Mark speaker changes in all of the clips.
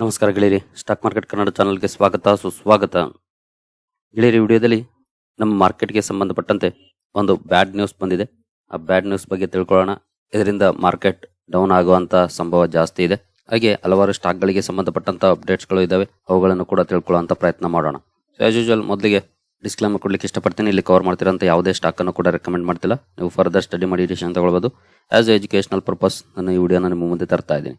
Speaker 1: ನಮಸ್ಕಾರ ಗೆಳೆಯರಿ. Stock market Kannada ಚಾನಲ್ಗೆ ಸ್ವಾಗತ, ಸುಸ್ವಾಗತ. ಗೆಳೆಯರಿ ವಿಡಿಯೋದಲ್ಲಿ ನಮ್ಮ ಮಾರ್ಕೆಟ್ಗೆ ಸಂಬಂಧಪಟ್ಟಂತೆ ಒಂದು ಬ್ಯಾಡ್ ನ್ಯೂಸ್ ಬಂದಿದೆ. ಆ ಬ್ಯಾಡ್ ನ್ಯೂಸ್ ಬಗ್ಗೆ ತಿಳ್ಕೊಳ್ಳೋಣ. ಇದರಿಂದ ಮಾರ್ಕೆಟ್ ಡೌನ್ ಆಗುವಂಥ ಸಂಭವ ಜಾಸ್ತಿ ಇದೆ. ಹಾಗೆ ಹಲವಾರು ಸ್ಟಾಕ್ಗಳಿಗೆ ಸಂಬಂಧಪಟ್ಟಂಥ ಅಪ್ಡೇಟ್ಸ್ಗಳು ಇದ್ದಾವೆ ಅವುಗಳನ್ನು ಕೂಡ ತಿಳ್ಕೊಳ್ಳುವಂತ ಪ್ರಯತ್ನ ಮಾಡೋಣ. ಆಸ್ ಯೂಶುವಲ್ ಮೊದಲಿಗೆ ಡಿಸ್ಕ್ಲೇಮರ್ ಕೊಡ್ಲಿಕ್ಕೆ ಇಷ್ಟಪಡ್ತೀನಿ. ಇಲ್ಲಿ ಕವರ್ ಮಾಡ್ತಿರೋಂಥ ಯಾವುದೇ ಸ್ಟಾಕನ್ನು ಕೂಡ ರೆಕಮೆಂಡ್ ಮಾಡ್ತಿಲ್ಲ. ನೀವು ಫರ್ದರ್ ಸ್ಟಡಿ ಮಾಡಿ ಡಿಸಿಷನ್ ತಗೊಳ್ಬೋದು. ಆಸ್ ಎಜುಕೇಷನಲ್ ಪರ್ಪಸ್ ನಾನು ಈ ವಿಡಿಯೋನ ನಿಮ್ಮ ಮುಂದೆ ತರ್ತಾ ಇದ್ದೀನಿ.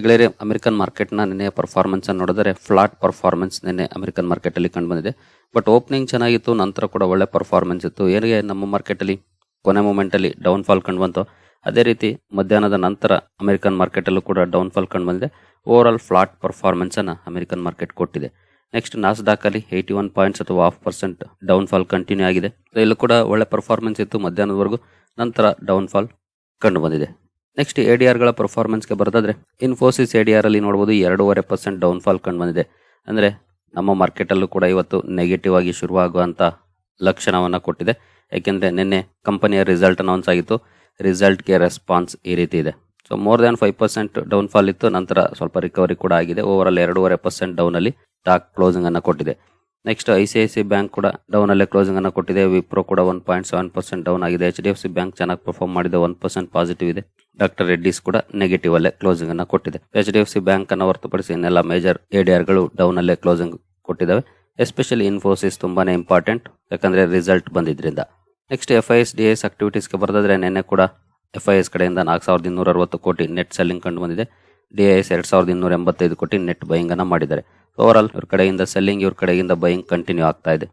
Speaker 1: ಗೆಳೆಯರೆ ಅಮೆರಿಕನ್ ಮಾರ್ಕೆಟ್ನ ನಿನ್ನೆ ಪರ್ಫಾರ್ಮೆನ್ಸ್ ಅನ್ನು ನೋಡಿದರೆ ಫ್ಲಾಟ್ ಪರ್ಫಾರ್ಮೆನ್ಸ್ ನಿನ್ನೆ ಅಮೆರಿಕನ್ ಮಾರ್ಕೆಟಲ್ಲಿ ಕಂಡು ಬಂದಿದೆ ಬಟ್ ಓಪನಿಂಗ್ ಚೆನ್ನಾಗಿತ್ತು, ನಂತರ ಕೂಡ ಒಳ್ಳೆ ಪರ್ಫಾರ್ಮೆನ್ಸ್ ಇತ್ತು. ಏನಿಗೆ ನಮ್ಮ ಮಾರ್ಕೆಟಲ್ಲಿ ಕೊನೆ ಮೂಮೆಂಟಲ್ಲಿ ಡೌನ್ ಫಾಲ್ ಕಂಡು ಅದೇ ರೀತಿ ಮಧ್ಯಾಹ್ನದ ನಂತರ ಅಮೆರಿಕನ್ ಮಾರ್ಕೆಟಲ್ಲೂ ಕೂಡ ಡೌನ್ ಫಾಲ್ ಕಂಡು ಬಂದಿದೆ ಓವರ್ ಆಲ್ ಫ್ಲಾಟ್ ಪರ್ಫಾರ್ಮೆನ್ಸನ್ನು ಅಮೆರಿಕನ್ ಮಾರ್ಕೆಟ್ ಕೊಟ್ಟಿದೆ. ನೆಕ್ಸ್ಟ್ ನಾಸ್ಡಾಕಲ್ಲಿ ಏಯ್ಟಿ ಒನ್ ಪಾಯಿಂಟ್ಸ್ ಅಥವಾ half percent down fall continue ಆಗಿದೆ ಇಲ್ಲೂ ಕೂಡ ಒಳ್ಳೆ ಪರ್ಫಾರ್ಮೆನ್ಸ್ ಇತ್ತು ಮಧ್ಯಾಹ್ನದವರೆಗೂ. ನಂತರ ಡೌನ್ ಫಾಲ್ ಕಂಡು ಬಂದಿದೆ ನೆಕ್ಸ್ಟ್ ಎ ಡಿ ಆರ್ಗಳ ಪರ್ಫಾರ್ಮೆನ್ಸ್ಗೆ ಬರೋದಾದ್ರೆ ಇನ್ಫೋಸಿಸ್ ಎ ಡಿ ಆರ್ ಅಲ್ಲಿ ನೋಡಬಹುದು ಎರಡೂವರೆ ಪರ್ಸೆಂಟ್ ಡೌನ್ಫಾಲ್ ಕಂಡು ಬಂದಿದೆ. ಅಂದ್ರೆ ನಮ್ಮ ಮಾರ್ಕೆಟ್ ಅಲ್ಲೂ ಕೂಡ ಇವತ್ತು ನೆಗೆಟಿವ್ ಆಗಿ ಶುರುವಾಗುವಂಥ ಲಕ್ಷಣವನ್ನ ಕೊಟ್ಟಿದೆ. ಯಾಕೆಂದ್ರೆ ನಿನ್ನೆ ಕಂಪನಿಯ ರಿಸಲ್ಟ್ ಅನೌನ್ಸ್ ಆಗಿತ್ತು. ರಿಸಲ್ಟ್ಗೆ ರೆಸ್ಪಾನ್ಸ್ ಈ ರೀತಿ ಇದೆ. So more than five percent downfall ಇತ್ತು. ನಂತರ ಸ್ವಲ್ಪ ರಿಕವರಿ ಕೂಡ ಆಗಿದೆ. ಓವರ್ ಆಲ್ ಎರಡೂವರೆ ಪರ್ಸೆಂಟ್ ಡೌನ್ ಅಲ್ಲಿ ಸ್ಟಾಕ್ ಕ್ಲೋಸಿಂಗ್ ಅನ್ನ ಕೊಟ್ಟಿದೆ. Next I C I C bank ಕೂಡ ಡೌನ್ ಅಲ್ಲೇ ಕ್ಲೋಸಿಂಗ್ ಅನ್ನ ಕೊಟ್ಟಿದೆ. ವಿಪ್ರೋ ಕೂಡ one point seven percent down ಆಗಿದೆ. H D F C bank ಚೆನ್ನಾಗಿ ಪರ್ಫಾರ್ಮ್ ಮಾಡಿದೆ. ಒನ್ ಪರ್ಸೆಂಟ್ ಪಾಸಿಟಿವ್ ಇದೆ. ಡಾಕ್ಟರ್ ರೆಡ್ಡಿಸ್ ಕೂಡ ನೆಗೆಟಿವ್ ಅಲ್ಲೇ ಕ್ಲೋಸಿಂಗ್ ಅನ್ನ ಕೊಟ್ಟಿದೆ. H D F C bank ಅನ್ನು ಹೊರತುಪಡಿಸಿ ಇನ್ನೆಲ್ಲ ಮೇಜರ್ ಎ ಡಿ ಗಳು ಡೌನ್ ಅಲ್ಲೇ ಕ್ಲೋಸಿಂಗ್ ಕೊಟ್ಟಿದ್ದಾವೆ ಎಸ್ಪೆಷಲಿ ಇನ್ಫೋಸಿಸ್ ತುಂಬಾನೇ ಇಂಪಾರ್ಟೆಂಟ್ ಯಾಕಂದ್ರೆ result ಬಂದಿದ್ರಿಂದ. Next F I S D S ಆಕ್ಟಿವಿಟೀಸ್ಗೆ ಬರೋದಾದ್ರೆ ನಿನ್ನೆ ಕೂಡ ಎಫ್ ಐ ಎಸ್ ಕಡೆಯಿಂದ ನಾಲ್ಕು ಸಾವಿರದ ಇನ್ನೂರ ಅರವತ್ತು ಕೋಟಿ ನೆಟ್ ಸೆಲ್ಲಿಂಗ್ ಕಂಡು ಬಂದಿದೆ. ಡಿ ಐ ಎಸ್ ಎರಡು ಸಾವಿರದ ಇನ್ನೂರ ಎಂಬತ್ತೈದು ಕೋಟಿ ನೆಟ್ ಬೈಯಿಂಗ್ ಅನ್ನ ಮಾಡಿದ್ದಾರೆ. ಓವರ್ ಆಲ್ ಇವ್ರ ಕಡೆಯಿಂದ ಸೆಲ್ಲಿಂಗ್ ಇವ್ರ ಕಡೆಯಿಂದ ಬೈಯಿಂಗ್ ಕಂಟಿನ್ಯೂ ಆಗ್ತಾ ಇದೆ.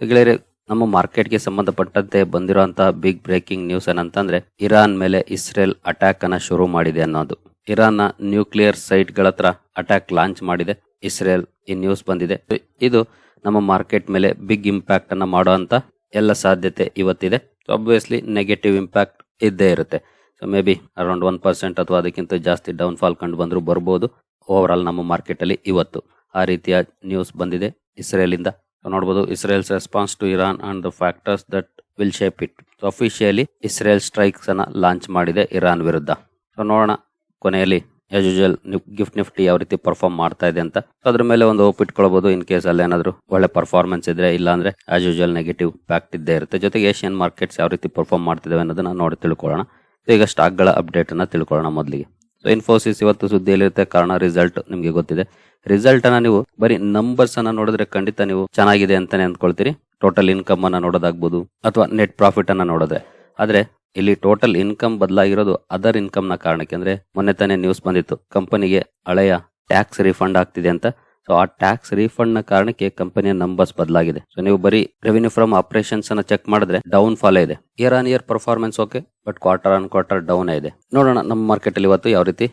Speaker 1: ಗೆಳೆಯರೆ ನಮ್ಮ ಮಾರ್ಕೆಟ್ಗೆ ಸಂಬಂಧಪಟ್ಟಂತೆ ಬಂದಿರುವಂತಹ ಬಿಗ್ ಬ್ರೇಕಿಂಗ್ ನ್ಯೂಸ್ ಏನಂತಂದ್ರೆ, ಇರಾನ್ ಮೇಲೆ ಇಸ್ರೇಲ್ ಅಟ್ಯಾಕ್ ಅನ್ನ ಶುರು ಮಾಡಿದೆ ಅನ್ನೋದು. ಇರಾನ್ನ ನ್ಯೂಕ್ಲಿಯರ್ ಸೈಟ್ಗಳ ಹತ್ರ ಅಟ್ಯಾಕ್ ಲಾಂಚ್ ಮಾಡಿದೆ. ಇಸ್ರೇಲ್ ಈ ನ್ಯೂಸ್ ಬಂದಿದೆ. ಇದು ನಮ್ಮ ಮಾರ್ಕೆಟ್ ಮೇಲೆ ಬಿಗ್ ಇಂಪ್ಯಾಕ್ಟ್ ಅನ್ನ ಮಾಡುವಂತ ಎಲ್ಲ ಸಾಧ್ಯತೆ ಇವತ್ತಿದೆ. ಆಬ್ವಿಯಸ್ಲಿ ನೆಗೆಟಿವ್ ಇಂಪ್ಯಾಕ್ಟ್ ಇದ್ದೇ ಇರುತ್ತೆ. So maybe around one percent ಅಥವಾ ಅದಕ್ಕಿಂತ ಜಾಸ್ತಿ ಡೌನ್ ಫಾಲ್ ಕಂಡು ಬಂದರೂ ಬರ್ಬೋದು ಓವರ್ ಆಲ್ ನಮ್ಮ ಮಾರ್ಕೆಟ್ ಅಲ್ಲಿ ಇವತ್ತು ಆ ರೀತಿಯ ನ್ಯೂಸ್ ಬಂದಿದೆ ಇಸ್ರೇಲ್ So ನೋಡಬಹುದು Israel's response to Iran and the factors that will shape it officially Israel strikes ಅನ್ನ ಲಾಂಚ್ ಮಾಡಿದೆ ಇರಾನ್ ವಿರುದ್ಧ. ಸೊ ನೋಡೋಣ ಕೊನೆಯಲ್ಲಿ ಆಸ್ ಯೂಶುವಲ್ ಗಿಫ್ಟ್ ನಿಫ್ಟಿ ಯಾವ ರೀತಿ ಪರ್ಫಾರ್ಮ್ ಮಾಡ್ತಾ ಇದೆ ಅಂತ. ಅದರ ಮೇಲೆ ಒಂದು ಓಪ್ ಇಟ್ಕೊಳ್ಬಹುದು ಇನ್ ಕೇಸ್ ಅಲ್ಲಿ ಏನಾದ್ರು ಒಳ್ಳೆ ಪರ್ಫಾರ್ಮೆನ್ಸ್ ಇದ್ರೆ, ಇಲ್ಲ ಅಂದ್ರೆ ಆಸ್ ಯೂಶುವಲ್ ನೆಗೆಟಿವ್ ಪ್ಯಾಕ್ಟ್ ಇದ್ದೇ ಇರುತ್ತೆ. ಜೊತೆಗೆ ಏಷ್ಯನ್ ಮಾರ್ಕೆಟ್ಸ್ ಯಾವ ರೀತಿ ಪರ್ಫಾರ್ಮ್ ಮಾಡ್ತಿದ್ದಾವೆ ಅನ್ನೋದನ್ನ ನೋಡಿ ತಿಳ್ಕೊಳ್ಳೋಣ. ಈಗ ಸ್ಟಾಕ್ಗಳ ಅಪ್ಡೇಟ್ ಅನ್ನ ತಿಳ್ಕೊಳ್ಳೋಣ ಮೊದಲಿಗೆ. ಸೊ ಇನ್ಫೋಸಿಸ್ ಇವತ್ತು ಸುದ್ದಿಯಲ್ಲಿರುತ್ತೆ. ಕಾರಣ ರಿಸಲ್ಟ್ ನಿಮಗೆ ಗೊತ್ತಿದೆ. ರಿಸಲ್ಟ್ ಅನ್ನ ನೀವು ಬರೀ ನಂಬರ್ಸ್ ಅನ್ನ ನೋಡಿದ್ರೆ ಖಂಡಿತ ನೀವು ಚೆನ್ನಾಗಿದೆ ಅಂತಾನೆ ಅಂದ್ಕೊಳ್ತೀರಿ. ಟೋಟಲ್ ಇನ್ಕಮ್ ಅನ್ನ ನೋಡೋದಾಗ್ಬೋದು ಅಥವಾ ನೆಟ್ ಪ್ರಾಫಿಟ್ ಅನ್ನ ನೋಡಿದ್ರೆ ಆದ್ರೆ ಇಲ್ಲಿ ಟೋಟಲ್ ಇನ್ಕಮ್ ಬದಲಾಗಿರೋದು ಅದರ್ ಇನ್ಕಮ್ನ ಕಾರಣಕ್ಕೆ. ಅಂದ್ರೆ ಮೊನ್ನೆ ತಾನೇ ನ್ಯೂಸ್ ಬಂದಿತ್ತು. ಕಂಪನಿಗೆ ಹಳೆಯ ಟ್ಯಾಕ್ಸ್ ರಿಫಂಡ್ ಆಗ್ತಿದೆ ಅಂತ. ಸೊ ಆ ಟ್ಯಾಕ್ಸ್ ರೀಫಂಡ್ನ ಕಾರಣಕ್ಕೆ ಕಂಪನಿಯ ನಂಬರ್ಸ್ ಬದಲಾಗಿದೆ. ಸೊ ನೀವು ಬರೀ ರೆವಿನ್ಯೂ ಫ್ರಮ್ ಆಪರೇಷನ್ಸ್ ಅನ್ನ ಚೆಕ್ ಮಾಡಿದ್ರೆ ಡೌನ್ ಫಾಲೋ ಇದೆ. Year on year performance okay but quarter on quarter down ಇದೆ. ನೋಡೋಣ ನಮ್ಮ ಮಾರ್ಕೆಟ್ ಅಲ್ಲಿ ಇವತ್ತು ಯಾವ ರೀತಿ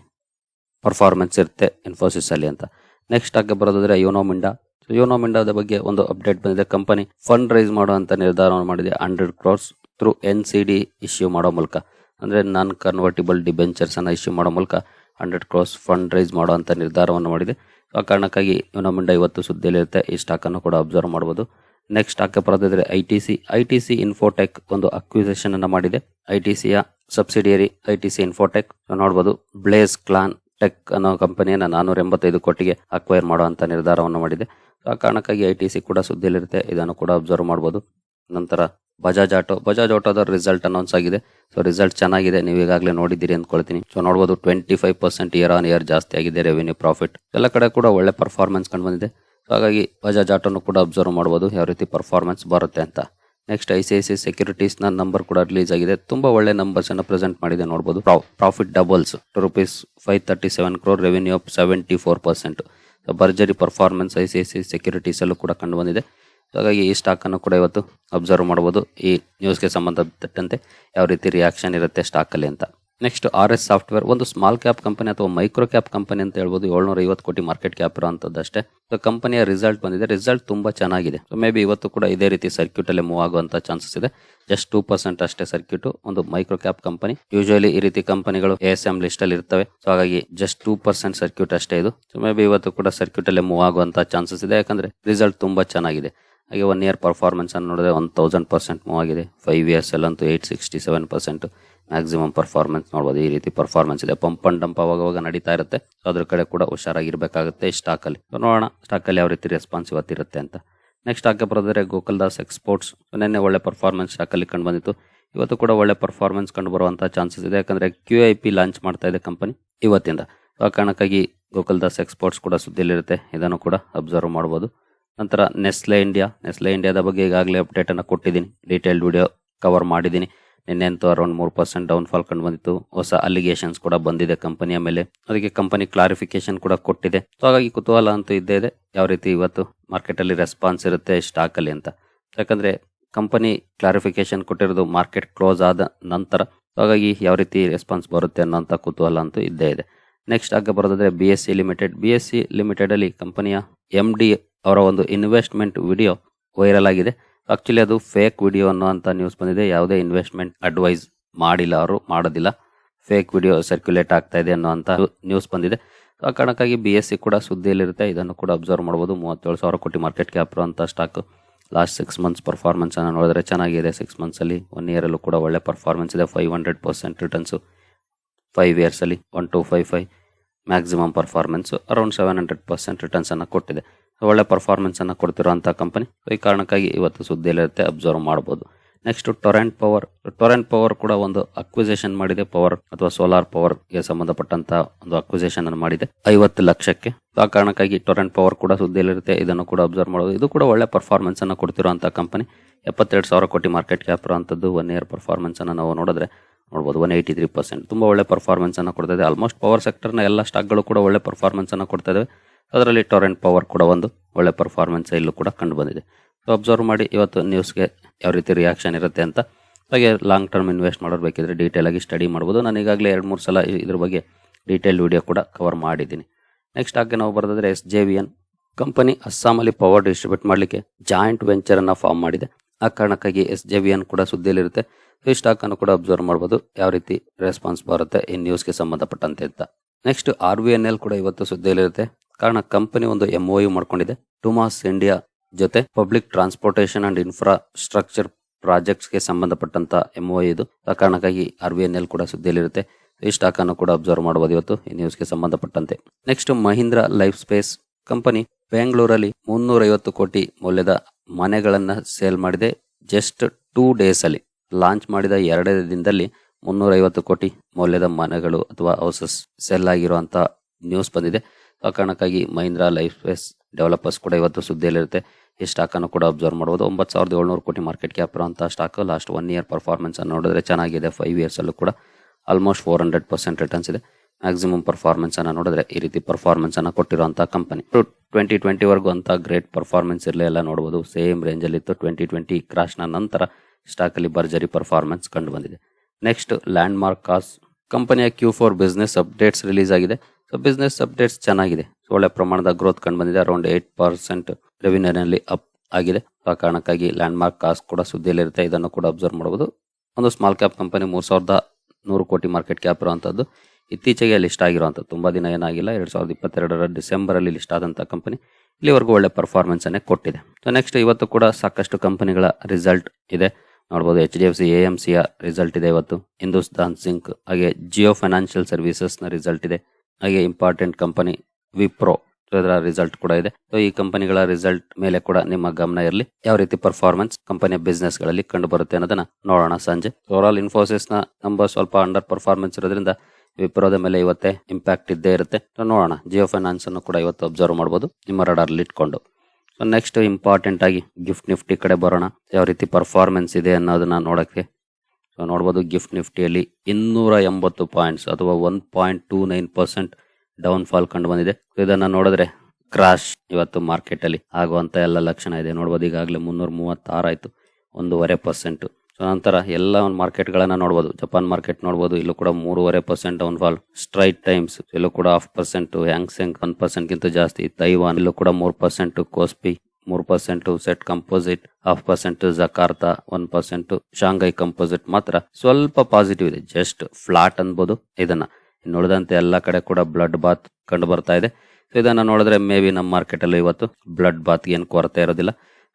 Speaker 1: ಪರ್ಫಾರ್ಮೆನ್ಸ್ ಇರುತ್ತೆ ಇನ್ಫೋಸಿಸ್ ಅಲ್ಲಿ ಅಂತ. ನೆಕ್ಸ್ಟ್ ಆಗಿ ಬರೋದಾದ್ರೆ ಯೋನೋ ಮಿಂಡಾ ಯೋನೋ ಮಿಂಡಾದ ಬಗ್ಗೆ ಒಂದು ಅಪ್ಡೇಟ್ ಬಂದಿದೆ. ಕಂಪನಿ ಫಂಡ್ ರೈಸ್ ಮಾಡುವಂತ ನಿರ್ಧಾರವನ್ನು ಮಾಡಿದೆ. Hundred crores through N C D issue ಮಾಡೋ ಮೂಲಕ. ಅಂದ್ರೆ ನಾನ್ ಕನ್ವರ್ಟಿಬಲ್ ಡಿಬೆಂಚರ್ಸ್ ಅನ್ನ ಇಶ್ಯೂ ಮಾಡೋ ಮೂಲಕ. ಹಂಡ್ರೆಡ್ ಕ್ರಾಸ್ ಫಂಡ್ ರೈಸ್ ಮಾಡುವಂಥ ನಿರ್ಧಾರವನ್ನು ಮಾಡಿದೆ. ಆ ಕಾರಣಕ್ಕಾಗಿ ನಮ್ಮಿಂದ ಇವತ್ತು ಸುದ್ದಿಯಲ್ಲಿರುತ್ತೆ, ಈ ಸ್ಟಾಕ್ ಅನ್ನು ಕೂಡ ಅಬ್ಸರ್ವ್ ಮಾಡಬಹುದು next stock ಬರೋದಿದ್ರೆ I T C I T C Infotech ಒಂದು ಅಕ್ವಿಸೇಷನ್ ಅನ್ನು ಮಾಡಿದೆ. ಐ ಟಿ ಸಿಯ subsidiary I T C Infotech ನೋಡಬಹುದು ಬ್ಲೇಸ್ ಕ್ಲಾನ್ ಟೆಕ್ ಅನ್ನೋ ಕಂಪನಿಯನ್ನು ನಾನೂರ ಎಂಬತ್ತೈದು ಕೋಟಿಗೆ ಅಕ್ವೈರ್ ಮಾಡುವಂಥ ನಿರ್ಧಾರವನ್ನು ಮಾಡಿದೆ. ಆ ಕಾರಣಕ್ಕಾಗಿ ಐ ಟಿ ಸಿ ಕೂಡ ಸುದ್ದಿಯಲ್ಲಿರುತ್ತೆ, ಇದನ್ನು ಕೂಡ ಅಬ್ಸರ್ವ್ ಮಾಡಬಹುದು ನಂತರ ಬಜಾಜ್ ಆಟೋ ಬಜಾಜ್ ಆಟೋದ ರಿಸಲ್ಟ್ ಅನೌನ್ಸ್ ಆಗಿದೆ. ಸೊ ರಿಸಲ್ಟ್ ಚೆನ್ನಾಗಿದೆ. ನೀವು ಈಗಾಗಲೇ ನೋಡಿದ್ದೀರಿ ಅಂದ್ಕೊಳ್ತೀನಿ. ಸೊ ನೋಡ್ಬೋದು twenty five percent year on year ಜಾಸ್ತಿ ಆಗಿದೆ ರೆವಿನ್ಯೂ ಪ್ರಾಫಿಟ್ ಎಲ್ಲ ಕಡೆ ಕೂಡ ಒಳ್ಳೆ ಪರ್ಫಾರ್ಮೆನ್ಸ್ ಕಂಡು ಬಂದಿದೆ. ಸೊ ಹಾಗಾಗಿ ಬಜಾಜ್ ಆಟೋನು ಕೂಡ ಅಬ್ಸರ್ವ್ ಮಾಡ್ಬೋದು. ಯಾವ ರೀತಿ ಪರ್ಫಾರ್ಮೆನ್ಸ್ ಬರುತ್ತೆ ಅಂತ. Next I C I C number ಕೂಡ ರಿಲೀಸ್ ಆಗಿದೆ. ತುಂಬಾ ಒಳ್ಳೆ ನಂಬರ್ಸ್ ಅನ್ನು ಪ್ರೆಸೆಂಟ್ ಮಾಡಿದೆ ನೋಡಬಹುದು profit doubles to rupees five thirty seven crore revenue of seventy four percent ಭರ್ಜರಿ performance I C I C securities ಅಲ್ಲೂ ಕೂಡ ಕಂಡು ಬಂದಿದೆ. ಹಾಗಾಗಿ ಈ ಸ್ಟಾಕ್ ಅನ್ನು ಕೂಡ ಇವತ್ತು ಅಬ್ಸರ್ವ್ ಮಾಡಬಹುದು. ಈ ನ್ಯೂಸ್ಗೆ ಸಂಬಂಧಪಟ್ಟಂತೆ ಯಾವ ರೀತಿ ರಿಯಾಕ್ಷನ್ ಇರುತ್ತೆ ಸ್ಟಾಕ್ ಅಲ್ಲಿ ಅಂತ. ನೆಕ್ಸ್ಟ್ ಆರ್ ಎಸ್ ಸಾಫ್ಟ್ವೇರ್ ಒಂದು ಸ್ಮಾಲ್ ಕ್ಯಾಪ್ ಕಂಪನಿ ಅಥವಾ ಮೈಕ್ರೋ ಕ್ಯಾಪ್ ಕಂಪನಿ ಅಂತ ಹೇಳ್ಬೋದು. ಏಳ್ನೂರ ಐವತ್ತು ಕೋಟಿ ಮಾರ್ಕೆಟ್ ಕ್ಯಾಪ್ ಇರುವಂತದ್ದಷ್ಟೇ ಸೊ ಕಂಪನಿಯ ರಿಸಲ್ಟ್ ಬಂದಿದೆ. ರಿಸಲ್ಟ್ ತುಂಬಾ ಚೆನ್ನಾಗಿದೆ. ಸೊ ಮೇ ಬಿ ಇವತ್ತು ಕೂಡ ಇದೇ ರೀತಿ ಸರ್ಕ್ಯೂಟ್ ಅಲ್ಲಿ ಮೂವ್ ಆಗುವಂಥ ಚಾನ್ಸಸ್ ಇದೆ. ಜಸ್ಟ್ ಟೂ ಪರ್ಸೆಂಟ್ ಅಷ್ಟೇ ಸರ್ಕ್ಯೂಟ್ ಒಂದು ಮೈಕ್ರೋ ಕ್ಯಾಪ್ ಕಂಪನಿ ಯೂಶಲಿ ಈ ರೀತಿ ಕಂಪನಿಗಳು ಎ ಎಸ್ ಎಂ ಲಿಸ್ಟ್ ಅಲ್ಲಿ ಇರ್ತವೆ. ಸೊ ಹಾಗಾಗಿ ಜಸ್ಟ್ ಟೂ ಪರ್ಸೆಂಟ್ ಸರ್ಕ್ಯೂಟ್ ಅಷ್ಟೇ ಇದು. ಸೊ ಮೇ ಬಿ ಇವತ್ತು ಕೂಡ ಸರ್ಕ್ಯೂಟ್ ಅಲ್ಲಿ ಮೂವ್ ಆಗುವಂಥ ಚಾನ್ಸಸ್ ಇದೆ. ಯಾಕಂದ್ರೆ ರಿಸಲ್ಟ್ ತುಂಬಾ ಚೆನ್ನಾಗಿದೆ. ಹಾಗೆ ಒನ್ ಇಯರ್ ಪರ್ಫಾರ್ಮೆನ್ಸ್ ಅನ್ನು ನೋಡಿದ್ರೆ ಒನ್ ತೌಸಂಡ್ ಪರ್ಸೆಂಟ್ ಮೂವ್ ಆಗಿದೆ. ಫೈವ್ ಇಯರ್ಸ್ ಅಲ್ಲಂತೂ eight sixty seven percent maximum performance ನೋಡ್ಬೋದು. ಈ ರೀತಿ ಪರ್ಫಾರ್ಮೆನ್ಸ್ ಇದೆ. ಪಂಪ್ ಅಂಡ್ ಡಂಪ್ ಅವಾಗವಾಗ ನಡೀತಾ ಇರುತ್ತೆ. ಸೊ ಅದ್ರ ಕಡೆ ಕೂಡ ಹುಷಾರಾಗಿರ್ಬೇಕಾಗುತ್ತೆ ಸ್ಟಾಕಲ್ಲಿ ನೋಡೋಣ ಸ್ಟಾಕ್ ಅಲ್ಲಿ ಯಾವ ರೀತಿ ರೆಸ್ಪಾನ್ಸ್ ಇವತ್ತಿರುತ್ತೆ ಅಂತ. ನೆಕ್ಸ್ಟ್ ಹಾಗೆ ಬರೋದ್ರೆ ಗೋಕುಲ್ ದಾಸ್ ಎಕ್ಸ್ಪೋರ್ಟ್ಸ್ ನಿನ್ನೆ ಒಳ್ಳೆ ಪರ್ಫಾರ್ಮೆನ್ಸ್ ಸ್ಟಾಕ್ ಅಲ್ಲಿ ಕಂಡು ಬಂದಿತ್ತು. ಇವತ್ತು ಕೂಡ ಒಳ್ಳೆ ಪರ್ಫಾರ್ಮೆನ್ಸ್ ಕಂಡು ಬರುವಂಥ ಚಾನ್ಸಸ್ ಇದೆ. ಯಾಕಂದ್ರೆ ಕ್ಯೂ ಐ ಪಿ ಲಾಂಚ್ ಮಾಡ್ತಾ ಇದೆ ಕಂಪನಿ ಇವತ್ತಿಂದ. ಆ ಕಾರಣಕ್ಕಾಗಿ ಗೋಕುಲ್ ದಾಸ್ ಎಕ್ಸ್ಪೋರ್ಟ್ಸ್ ಕೂಡ ಸುದ್ದಿಯಲ್ಲಿರುತ್ತೆ. ಇದನ್ನು ಕೂಡ ಅಬ್ಸರ್ವ್ ಮಾಡ್ಬೋದು. ನಂತರ ನೆಸ್ಲೆ ಇಂಡಿಯಾ ನೆಸ್ಲೆ ಇಂಡಿಯಾದ ಬಗ್ಗೆ ಈಗಾಗಲೇ ಅಪ್ಡೇಟ್ ಅನ್ನು ಕೊಟ್ಟಿದ್ದೀನಿ. ಡೀಟೇಲ್ಡ್ ವಿಡಿಯೋ ಕವರ್ ಮಾಡಿದ್ದೀನಿ. ನಿನ್ನೆ ಅಂತೂ ಅರೌಂಡ್ ಮೂರು ಪರ್ಸೆಂಟ್ ಡೌನ್ ಫಾಲ್ ಕಂಡು ಬಂದಿತ್ತು. ಹೊಸ ಅಲಿಗೇಷನ್ಸ್ ಕೂಡ ಬಂದಿದೆ ಕಂಪನಿಯ ಮೇಲೆ. ಅದಕ್ಕೆ ಕಂಪನಿ ಕ್ಲಾರಿಫಿಕೇಶನ್ ಕೂಡ ಕೊಟ್ಟಿದೆ. ಸೊ ಹಾಗಾಗಿ ಕುತೂಹಲ ಅಂತೂ ಇದ್ದೇ ಇದೆ. ಯಾವ ರೀತಿ ಇವತ್ತು ಮಾರ್ಕೆಟಲ್ಲಿ ರೆಸ್ಪಾನ್ಸ್ ಇರುತ್ತೆ ಸ್ಟಾಕ್ ಅಲ್ಲಿ ಅಂತ. ಯಾಕಂದ್ರೆ ಕಂಪನಿ ಕ್ಲಾರಿಫಿಕೇಶನ್ ಕೊಟ್ಟಿರೋದು ಮಾರ್ಕೆಟ್ ಕ್ಲೋಸ್ ಆದ ನಂತರ. ಹಾಗಾಗಿ ಯಾವ ರೀತಿ ರೆಸ್ಪಾನ್ಸ್ ಬರುತ್ತೆ ಅನ್ನೋಂಥ ಕುತೂಹಲ ಅಂತೂ ಇದ್ದೇ ಇದೆ. ನೆಕ್ಸ್ಟ್ ಆಗ ಬರೋದಾದ್ರೆ B S C limited B S C limited ಅಲ್ಲಿ ಕಂಪನಿಯ ಎಂ ಡಿ ಅವರ ಒಂದು ಇನ್ವೆಸ್ಟ್ಮೆಂಟ್ ವಿಡಿಯೋ ವೈರಲ್ ಆಗಿದೆ. ಆಕ್ಚುಲಿ ಅದು ಫೇಕ್ ವಿಡಿಯೋ ಅನ್ನುವಂಥ ನ್ಯೂಸ್ ಬಂದಿದೆ. ಯಾವುದೇ ಇನ್ವೆಸ್ಟ್ಮೆಂಟ್ ಅಡ್ವೈಸ್ ಮಾಡಿಲ್ಲ ಅವರು, ಮಾಡೋದಿಲ್ಲ. ಫೇಕ್ ವಿಡಿಯೋ ಸರ್ಕ್ಯುಲೇಟ್ ಆಗ್ತಾ ಇದೆ ಅನ್ನುವಂಥ ನ್ಯೂಸ್ ಬಂದಿದೆ. ಆ ಕಾರಣಕ್ಕಾಗಿ ಬಿ ಎಸ್ ಸಿ ಕೂಡ ಸುದ್ದಿಯಲ್ಲಿರುತ್ತೆ. ಇದನ್ನು ಕೂಡ ಅಬ್ಸರ್ವ್ ಮಾಡ್ಬೋದು. ಮೂವತ್ತೇಳು ಸಾವಿರ ಕೋಟಿ ಮಾರ್ಕೆಟ್ ಕ್ಯಾಪ್ ಅಂತ stock last six months performance ಅನ್ನು ನೋಡಿದ್ರೆ ಚೆನ್ನಾಗಿದೆ. ಸಿಕ್ಸ್ ಮಂತ್ಸ್ ಅಲ್ಲಿ ಒನ್ ಇಯರಲ್ಲೂ ಕೂಡ ಒಳ್ಳೆ ಪರ್ಫಾರ್ಮೆನ್ಸ್ ಇದೆ. Five hundred percent returns five years ಅಲ್ಲಿ one two five five maximum performance around seven hundred percent returns ಅನ್ನು ಕೊಟ್ಟಿದೆ. ಒಳ್ಳೆ ಪರ್ಫಾರ್ಮೆನ್ಸನ್ನು ಅನ್ನು ಕೊಡ್ತಿರುವಂಥ ಕಂಪನಿ ಈ ಕಾರಣಕ್ಕಾಗಿ ಇವತ್ತು ಸುದ್ದಿಯಲ್ಲಿರುತ್ತೆ, ಅಬ್ಸರ್ವ್ ಮಾಡ್ಬೋದು. Next Torrent Power Torrent Power ಕೂಡ ಒಂದು ಅಕ್ವಿಸೇಷನ್ ಮಾಡಿದೆ. ಪವರ್ ಅಥವಾ ಸೋಲಾರ್ ಪವರ್ಗೆ ಸಂಬಂಧಪಟ್ಟಂತ ಒಂದು ಅಕ್ವಿಸೇಷನ್ ಅನ್ನು ಮಾಡಿದೆ. ಐವತ್ತು ಲಕ್ಷಕ್ಕೆ. ಆ ಕಾರಣಕ್ಕಾಗಿ ಟೊರೆಂಟ್ ಪವರ್ ಕೂಡ ಸುದ್ದಿಯಲ್ಲಿರುತ್ತೆ. ಇದನ್ನು ಕೂಡ ಅಬ್ಸರ್ವ್ ಮಾಡೋದು. ಇದು ಕೂಡ ಒಳ್ಳೆ ಪರ್ಫಾರ್ಮೆನ್ಸ್ ಅನ್ನು ಕೊಡ್ತಿರುವಂತಹ ಕಂಪನಿ ಎಪ್ಪತ್ತೆರಡು ಸಾವಿರ ಕೋಟಿ ಮಾರ್ಕೆಟ್ ಕ್ಯಾಪ್ ಇರುವಂತದ್ದು ಒನ್ ಇಯರ್ ಪರ್ಫಾರ್ಮೆನ್ಸ್ ಅನ್ನು ನಾವು ನೋಡಿದ್ರೆ ನೋಡ್ಬೋದು. ಒನ್ ಏಯ್ಟಿ ತ್ರೀ ಪರ್ಸೆಂಟ್ ತುಂಬಾ ಒಳ್ಳೆ ಪರ್ಫಾರ್ಮೆನ್ಸ್ ಅನ್ನು ಕೊಡ್ತಾ ಇದೆ. ಆಲ್ಮೋಸ್ಟ್ ಪವರ್ ಸೆಕ್ಟರ್ನ ಎಲ್ಲ ಸ್ಟಾಕ್ಗಳು ಕೂಡ ಒಳ್ಳೆ ಪರ್ಫಾರ್ಮೆನ್ಸ್ ಅನ್ನು ಕೊಡ್ತಾ ಇದಾವೆ. ಅದರಲ್ಲಿ ಟೊರೆಂಟ್ ಪವರ್ ಕೂಡ ಒಂದು ಒಳ್ಳೆ ಪರ್ಫಾರ್ಮೆನ್ಸ್ ಇಲ್ಲೂ ಕೂಡ ಕಂಡು ಬಂದಿದೆ. ಸೊ ಅಬ್ಸರ್ವ್ ಮಾಡಿ ಇವತ್ತು ನ್ಯೂಸ್ಗೆ ಯಾವ ರೀತಿ ರಿಯಾಕ್ಷನ್ ಇರುತ್ತೆ ಅಂತ. ಹಾಗೆ ಲಾಂಗ್ ಟರ್ಮ್ ಇನ್ವೆಸ್ಟ್ ಮಾಡೋರು ಬೇಕಿದ್ರೆ ಡೀಟೇಲ್ ಆಗಿ ಸ್ಟಡಿ ಮಾಡ್ಬೋದು. ನಾನು ಈಗಾಗಲೇ ಎರಡು, ಮೂರು ಸಲ ಇದ್ರ ಬಗ್ಗೆ ಡೀಟೇಲ್ ವಿಡಿಯೋ ಕೂಡ ಕವರ್ ಮಾಡಿದ್ದೀನಿ. ನೆಕ್ಸ್ಟ್ ಹಾಗೆ ನಾವು ಬರೋದಾದ್ರೆ S J V N company ಅಸ್ಸಾಮಲ್ಲಿ power distribute ಮಾಡಲಿಕ್ಕೆ ಜಾಯಿಂಟ್ ವೆಂಚರ್ ಅನ್ನು ಫಾರ್ಮ್ ಮಾಡಿದೆ. ಆ ಕಾರಣಕ್ಕಾಗಿ ಎಸ್ ಜೆ ವಿ ಎನ್ ಕೂಡ ಸುದ್ದಿಯಲ್ಲಿರುತ್ತೆ. ಈ ಸ್ಟಾಕ್ ಅನ್ನು ಕೂಡ ಅಬ್ಸರ್ವ್ ಮಾಡ್ಬೋದು. ಯಾವ ರೀತಿ ರೆಸ್ಪಾನ್ಸ್ ಬರುತ್ತೆ ಈ ನ್ಯೂಸ್ಗೆ ಸಂಬಂಧಪಟ್ಟಂತೆ ಅಂತ. Next R V N L ಕೂಡ ಇವತ್ತು ಸುದ್ದಿಯಲ್ಲಿರುತ್ತೆ. ಕಾರಣ ಕಂಪನಿ ಒಂದು ಎಂ ಒ ಯು ಮಾಡ್ಕೊಂಡಿದೆ. ಟುಮಾಸ್ ಇಂಡಿಯಾ ಜೊತೆ ಪಬ್ಲಿಕ್ ಟ್ರಾನ್ಸ್ಪೋರ್ಟೇಷನ್ ಅಂಡ್ ಇನ್ಫ್ರಾಸ್ಟ್ರಕ್ಚರ್ ಪ್ರಾಜೆಕ್ಟ್ಸ್ಗೆ ಸಂಬಂಧಪಟ್ಟಂತ ಎಂ ಒ ಇದು. ಆ ಕಾರಣಕ್ಕಾಗಿ ಆರ್ ವಿ ಎನ್ ಎಲ್ ಕೂಡ ಸುದ್ದಿಯಲ್ಲಿರುತ್ತೆ. ಈ ಸ್ಟಾಕ್ ಅನ್ನು ಕೂಡ ಅಬ್ಸರ್ವ್ ಮಾಡಬಹುದು ಇವತ್ತು ಈ ನ್ಯೂಸ್ಗೆ ಸಂಬಂಧಪಟ್ಟಂತೆ. Next Mahindra Life Space company ಬೆಂಗಳೂರಲ್ಲಿ ಮುನ್ನೂರೈವತ್ತು ಕೋಟಿ ಮೌಲ್ಯದ ಮನೆಗಳನ್ನ ಸೇಲ್ ಮಾಡಿದೆ. ಜಸ್ಟ್ ಟೂ ಡೇಸ್ ಅಲ್ಲಿ ಲಾಂಚ್ ಮಾಡಿದ ಎರಡೇ ದಿನದಲ್ಲಿ ಮುನ್ನೂರೈವತ್ತು ಕೋಟಿ ಮೌಲ್ಯದ ಮನೆಗಳು ಅಥವಾ ಹೌಸಸ್ ಸೆಲ್ ಆಗಿರುವಂತ ನ್ಯೂಸ್ ಬಂದಿದೆ. ಆ ಕಾರಣಕ್ಕಾಗಿ ಮಹೀಂದ್ರ ಲೈಫ್ ಸ್ಪೇಸ್ ಡೆವಲಪರ್ಸ್ ಕೂಡ ಇವತ್ತು ಸುದ್ದಿಯಲ್ಲಿರುತ್ತೆ. ಈ ಸ್ಟಾಕನ್ನು ಕೂಡ ಅಬ್ಸರ್ವ್ ಮಾಡಬಹುದು ಒಂಬತ್ತು ಸಾವಿರದ ಏಳ್ನೂರು ಕೋಟಿ ಮಾರ್ಕೆಟ್ ಕ್ಯಾಪ್ ಇರುವಂತಹ stock, last one year performance ಅನ್ನು ನೋಡಿದ್ರೆ ಚೆನ್ನಾಗಿದೆ. ಫೈವ್ ಇಯರ್ಸ್ ಅಲ್ಲೂ ಕೂಡ almost four hundred percent returns ಇದೆ. ಮ್ಯಾಕ್ಸಿಮಮ್ ಪರ್ಫಾರ್ಮೆನ್ಸ್ ಅನ್ನು ನೋಡಿದ್ರೆ ಈ ರೀತಿ ಪರ್ಫಾರ್ಮೆನ್ಸ್ ಅನ್ನು ಕೊಟ್ಟಿರುವಂತಹ ಕಂಪನಿ. ಟ್ವೆಂಟಿ ಟ್ವೆಂಟಿ ವರ್ಗು ಅಂತ ಗ್ರೇಟ್ ಪರ್ಫಾರ್ಮೆನ್ಸ್ ಇರಲೇ ಎಲ್ಲ ನೋಡಬಹುದು ಸೇಮ್ ರೇಂಜ್ ಅಲ್ಲಿ ಇತ್ತು. ಟ್ವೆಂಟಿ ಟ್ವೆಂಟಿ ಕ್ರಾಶ್ನ ನಂತರ ಸ್ಟಾಕ್ ಅಲ್ಲಿ ಭರ್ಜರಿ ಪರ್ಫಾರ್ಮೆನ್ಸ್ ಕಂಡು ಬಂದಿದೆ. ನೆಕ್ಸ್ಟ್ ಲ್ಯಾಂಡ್ ಮಾರ್ಕ್ ಕಾಸ್ ಕಂಪನಿಯ Q four business updates release ಆಗಿದೆ. ಸೊ ಬಿಸ್ನೆಸ್ ಅಪ್ಡೇಟ್ಸ್ ಚೆನ್ನಾಗಿದೆ. ಒಳ್ಳೆ ಪ್ರಮಾಣದ ಗ್ರೋತ್ ಕಂಡು ಬಂದಿದೆ. ಅರೌಂಡ್ ಏಟ್ ಪರ್ಸೆಂಟ್ ರೆವಿನ್ಯೂನಲ್ಲಿ ಅಪ್ ಆಗಿದೆ. ಆ ಕಾರಣಕ್ಕಾಗಿ ಲ್ಯಾಂಡ್ ಮಾರ್ಕ್ ಕಾಸ್ ಕೂಡ ಸುದ್ದಿಯಲ್ಲಿರುತ್ತೆ. ಇದನ್ನು ಕೂಡ ಅಬ್ಸರ್ವ್ ಮಾಡಬಹುದು ಒಂದು ಸ್ಮಾಲ್ ಕ್ಯಾಪ್ ಕಂಪನಿ ಮೂರು ಸಾವಿರದ ನೂರು ಕೋಟಿ ಮಾರ್ಕೆಟ್ ಕ್ಯಾಪ್ ಇರುವಂತದ್ದು ಇತ್ತೀಚೆಗೆ ಲಿಸ್ಟ್ ಆಗಿರುವಂಥದ್ದು ತುಂಬಾ ದಿನ ಏನಾಗಿಲ್ಲ. ಎರಡು ಸಾವಿರದ ಇಪ್ಪತ್ತೆರಡರ ಡಿಸೆಂಬರ್ ಅಲ್ಲಿ ಲಿಸ್ಟ್ ಆದಂತ ಕಂಪನಿ ಇಲ್ಲಿವರೆಗೂ ಒಳ್ಳೆ ಪರ್ಫಾರ್ಮೆನ್ಸ್ ಅನ್ನೇ ಕೊಟ್ಟಿದೆ. ಸೊ ನೆಕ್ಸ್ಟ್ ಇವತ್ತು ಕೂಡ ಸಾಕಷ್ಟು ಕಂಪನಿಗಳ ರಿಸಲ್ಟ್ ಇದೆ. ನೋಡ್ಬೋದು H D F C A M ಸಿಯ ರಿಸಲ್ಟ್ ಇದೆ ಇವತ್ತು. ಹಿಂದೂಸ್ತಾನ್ ಸಿಂಕ್ ಹಾಗೆ ಜಿಯೋ ಫೈನಾನ್ಷಿಯಲ್ ಸರ್ವಿಸಸ್ನ ರಿಸಲ್ಟ್ ಇದೆ. ಹಾಗೆ ಇಂಪಾರ್ಟೆಂಟ್ ಕಂಪನಿ ವಿಪ್ರೋ ಸೊ ಇದರ ರಿಸಲ್ಟ್ ಕೂಡ ಇದೆ. ಸೊ ಈ ಕಂಪನಿಗಳ ರಿಸಲ್ಟ್ ಮೇಲೆ ಕೂಡ ನಿಮ್ಮ ಗಮನ ಇರಲಿ. ಯಾವ ರೀತಿ ಪರ್ಫಾರ್ಮೆನ್ಸ್ ಕಂಪನಿಯ ಬಿಸ್ನೆಸ್ಗಳಲ್ಲಿ ಕಂಡು ಬರುತ್ತೆ ಅನ್ನೋದನ್ನ ನೋಡೋಣ ಸಂಜೆ. ಓವರ್ ಇನ್ಫೋಸಿಸ್ನ ನಂಬರ್ ಸ್ವಲ್ಪ ಅಂಡರ್ ಪರ್ಫಾರ್ಮೆನ್ಸ್ ಇರೋದ್ರಿಂದ ವಿಪ್ರೋದ ಮೇಲೆ ಇವತ್ತೇ ಇಂಪ್ಯಾಕ್ಟ್ ಇದ್ದೇ ಇರುತ್ತೆ. ನೋಡೋಣ. ಜಿಯೋ ಫೈನಾನ್ಸ್ ಅನ್ನು ಕೂಡ ಇವತ್ತು ಅಬ್ಸರ್ವ್ ಮಾಡಬಹುದು ನಿಮ್ಮ ರಡಾರ್ ಇಟ್ಕೊಂಡು. ಸೊ ನೆಕ್ಸ್ಟ್ ಇಂಪಾರ್ಟೆಂಟ್ ಆಗಿ ಗಿಫ್ಟ್ ನಿಫ್ಟಿ ಕಡೆ ಬರೋಣ. ಯಾವ ರೀತಿ ಪರ್ಫಾರ್ಮೆನ್ಸ್ ಇದೆ ಅನ್ನೋದನ್ನ ನೋಡಕ್ಕೆ ಸೊ ನೋಡಬಹುದು ಗಿಫ್ಟ್ ನಿಫ್ಟಿಯಲ್ಲಿ ಇನ್ನೂರ ಎಂಬತ್ತು ಪಾಯಿಂಟ್ಸ್ ಅಥವಾ one point two nine percent down fall ಕಂಡು ಬಂದಿದೆ. ಇದನ್ನ ನೋಡಿದ್ರೆ ಕ್ರಾಶ್ ಇವತ್ತು ಮಾರ್ಕೆಟ್ ಅಲ್ಲಿ ಆಗುವಂತ ಎಲ್ಲ ಲಕ್ಷಣ ಇದೆ. ನೋಡ್ಬೋದು ಈಗಾಗಲೇ ಮುನ್ನೂರ ಮೂವತ್ತಾರು ಆಯಿತು, ಒಂದೂವರೆ ಪರ್ಸೆಂಟ್ ಸೊ ನಂತರ ಎಲ್ಲ ಒಂದು ಮಾರ್ಕೆಟ್ ನೋಡ್ಬೋದು. ಜಪಾನ್ ಮಾರ್ಕೆಟ್ ನೋಡಬಹುದು ಇಲ್ಲೂ ಕೂಡ ಮೂರುವರೆ percent down fall Straits Times ಇಲ್ಲೂ ಕೂಡ half percent Hang Seng one ಪರ್ಸೆಂಟ್ಗಿಂತ ಜಾಸ್ತಿ. ತೈವಾನ್ ಇಲ್ಲೂ ಕೂಡ ಮೂರು ಪರ್ಸೆಂಟ್ ಕೋಸ್ಪಿ ಮೂರ್ percent SET composite, half percent Jakarta one percent Shanghai composite ಮಾತ್ರ. ಸ್ವಲ್ಪ ಪಾಸಿಟಿವ್ ಇದೆ ಜಸ್ಟ್ ಫ್ಲಾಟ್ ಅನ್ಬೋದು ಇದನ್ನ. ನೋಡಿದಂತೆ ಎಲ್ಲ ಕಡೆ ಕೂಡ ಬ್ಲಡ್ ಬಾತ್ ಕಂಡು ಬರ್ತಾ ಇದೆ. ಸೊ ಇದನ್ನ ನೋಡಿದ್ರೆ ಮೇ ಬಿ ನಮ್ಮ ಮಾರ್ಕೆಟ್ ಅಲ್ಲಿ ಇವತ್ತು ಬ್ಲಡ್ ಬಾತ್ ಏನ್ ಕೊರತೆ ಇರೋದಿಲ್ಲ.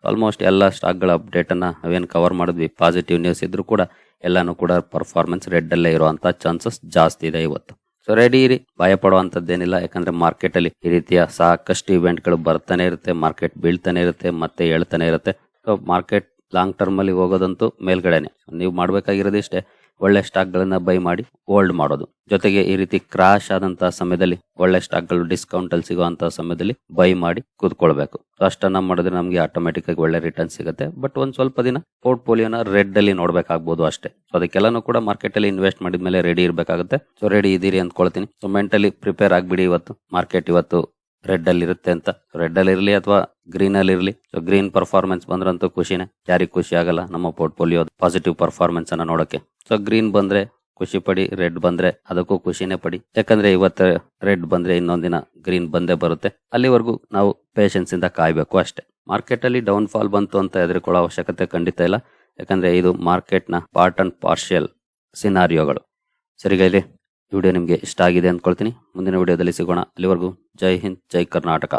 Speaker 1: ಆಲ್ಮೋಸ್ಟ್ ಎಲ್ಲ ಸ್ಟಾಕ್ಗಳ ಅಪ್ಡೇಟ್ ಅನ್ನ ಅವೇನ್ ಕವರ್ ಮಾಡಿದ್ವಿ. ಪಾಸಿಟಿವ್ ನ್ಯೂಸ್ ಇದ್ರು ಕೂಡ ಎಲ್ಲಾನು ಕೂಡ ಪರ್ಫಾರ್ಮೆನ್ಸ್ ರೆಡ್ ಅಲ್ಲೇ ಇರುವಂತ ಚಾನ್ಸಸ್ ಜಾಸ್ತಿ ಇದೆ ಇವತ್ತು. ಸೊ ರೆಡಿ ಇರಿ. ಭಯ ಪಡುವಂತದ್ದೇನಿಲ್ಲ ಯಾಕಂದ್ರೆ ಮಾರ್ಕೆಟ್ ಅಲ್ಲಿ ಈ ರೀತಿಯ ಸಾಕಷ್ಟು ಇವೆಂಟ್ಗಳು ಬರ್ತಾನೆ ಇರುತ್ತೆ. ಮಾರ್ಕೆಟ್ ಬೀಳ್ತಾನೆ ಇರುತ್ತೆ. ಮತ್ತೆ ಹೇಳ್ತಾನೆ ಇರುತ್ತೆ. ಸೊ ಮಾರ್ಕೆಟ್ ಲಾಂಗ್ ಟರ್ಮ್ ಅಲ್ಲಿ ಹೋಗೋದಂತೂ ಮೇಲ್ಗಡೆನೆ. ನೀವು ಮಾಡ್ಬೇಕಾಗಿರೋದು ಇಷ್ಟೇ. ಒಳ್ಳೆ ಸ್ಟಾಕ್ ಗಳನ್ನ ಬೈ ಮಾಡಿ ಹೋಲ್ಡ್ ಮಾಡೋದು. ಜೊತೆಗೆ ಈ ರೀತಿ ಕ್ರಾಶ್ ಆದಂತಹ ಸಮಯದಲ್ಲಿ ಒಳ್ಳೆ ಸ್ಟಾಕ್ಗಳು ಡಿಸ್ಕೌಂಟ್ ಅಲ್ಲಿ ಸಿಗುವಂತಹ ಸಮಯದಲ್ಲಿ ಬೈ ಮಾಡಿ ಕೂತ್ಕೊಳ್ಬೇಕು. ಅಷ್ಟನ್ನ ಮಾಡಿದ್ರೆ ನಮಗೆ ಆಟೋಮೆಟಿಕ್ ಆಗಿ ಒಳ್ಳೆ ರಿಟರ್ನ್ ಸಿಗುತ್ತೆ. ಬಟ್ ಒಂದ್ ಸ್ವಲ್ಪ ದಿನ ಪೋರ್ಟ್ಫೋಲಿಯೋನ ರೆಡ್ ಅಲ್ಲಿ ನೋಡ್ಬೇಕಾಗ್ಬೋದು ಅಷ್ಟೇ. ಸೊ ಅದಕ್ಕೆಲ್ಲಾನು ಕೂಡ ಮಾರ್ಕೆಟ್ ಅಲ್ಲಿ ಇನ್ವೆಸ್ಟ್ ಮಾಡಿದ್ಮೇಲೆ ರೆಡಿ ಇರಬೇಕಾಗುತ್ತೆ. ಸೊ ರೆಡಿ ಇದೀರಿ ಅಂದ್ಕೊಳ್ತೀನಿ. ಸೊ ಮೆಂಟಲಿ ಪ್ರಿಪೇರ್ ಆಗ್ಬಿಡಿ ಇವತ್ತು. ಮಾರ್ಕೆಟ್ ಇವತ್ತು ರೆಡ್ ಅಲ್ಲಿ ಇರುತ್ತೆ ಅಂತ. ರೆಡ್ ಅಲ್ಲಿ ಇರಲಿ ಅಥವಾ ಗ್ರೀನ್ ಅಲ್ಲಿ ಇರಲಿ. ಸೊ ಗ್ರೀನ್ ಪರ್ಫಾರ್ಮೆನ್ಸ್ ಬಂದ್ರಂತೂ ಖುಷಿನೇ. ಯಾರಿಗೂ ಖುಷಿ ಆಗಲ್ಲ ನಮ್ಮ ಪೋರ್ಟ್ಫೋಲಿಯೋ ಪಾಸಿಟಿವ್ ಪರ್ಫಾರ್ಮೆನ್ಸ್ ಅನ್ನ ನೋಡಕ್ಕೆ ಸೊ ಗ್ರೀನ್ ಬಂದ್ರೆ ಖುಷಿ ಪಡಿ ರೆಡ್ ಬಂದ್ರೆ ಅದಕ್ಕೂ ಖುಷಿನೇ ಪಡಿ. ಯಾಕಂದ್ರೆ ಇವತ್ತು ರೆಡ್ ಬಂದ್ರೆ ಇನ್ನೊಂದಿನ ಗ್ರೀನ್ ಬಂದೇ ಬರುತ್ತೆ. ಅಲ್ಲಿವರೆಗೂ ನಾವು ಪೇಷನ್ಸ್ ಇಂದ ಕಾಯ್ಬೇಕು ಅಷ್ಟೇ. ಮಾರ್ಕೆಟ್ ಅಲ್ಲಿ ಡೌನ್ ಫಾಲ್ ಬಂತು ಅಂತ ಹೆದರ್ಕೊಳ್ಳೋ ಅವಶ್ಯಕತೆ ಖಂಡಿತ ಇಲ್ಲ. ಯಾಕಂದ್ರೆ ಇದು ಮಾರ್ಕೆಟ್ನ ಪಾರ್ಟ್ ಅಂಡ್ ಪಾರ್ಷಿಯಲ್ ಸಿನಾರಿಯೋಗಳು ಸರಿಗೈಲಿ ವಿಡಿಯೋ ನಿಮಗೆ ಇಷ್ಟ ಆಗಿದೆ ಅಂದ್ಕೊಳ್ತೀನಿ ಮುಂದಿನ ವಿಡಿಯೋದಲ್ಲಿ ಸಿಗೋಣ. ಅಲ್ಲಿವರೆಗೂ ಜೈ ಹಿಂದ್, ಜೈ ಕರ್ನಾಟಕ.